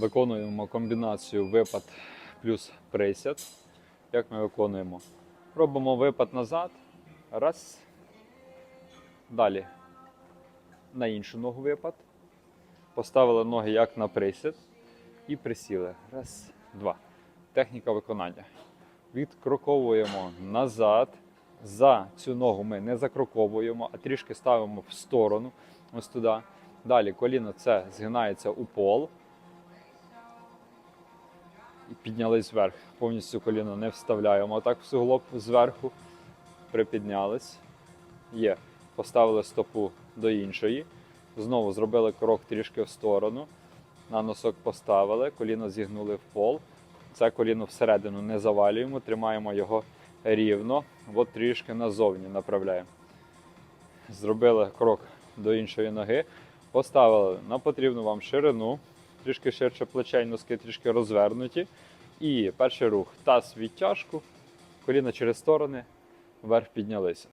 Виконуємо комбінацію випад плюс присяд. Як ми виконуємо? Робимо випад назад. Раз. Далі. На іншу ногу випад. Поставили ноги як на присід. І присіли. Раз, два. Техніка виконання. Відкроковуємо назад. За цю ногу ми не закроковуємо, а трішки ставимо в сторону. Ось туди. Далі коліно це згинається у пол. Піднялись вверх. Повністю коліно не вставляємо. Так в суглоб зверху. Припіднялись. Є. Поставили стопу до іншої. Знову зробили крок трішки в сторону. На носок поставили, коліно зігнули в пол. Це коліно всередину не завалюємо, тримаємо його рівно, от трішки назовні направляємо. Зробили крок до іншої ноги, поставили на потрібну вам ширину, трішки ширше плечей, носки трішки розвернуті. І перший рух таз відтяжку, коліна через сторони, вверх піднялися.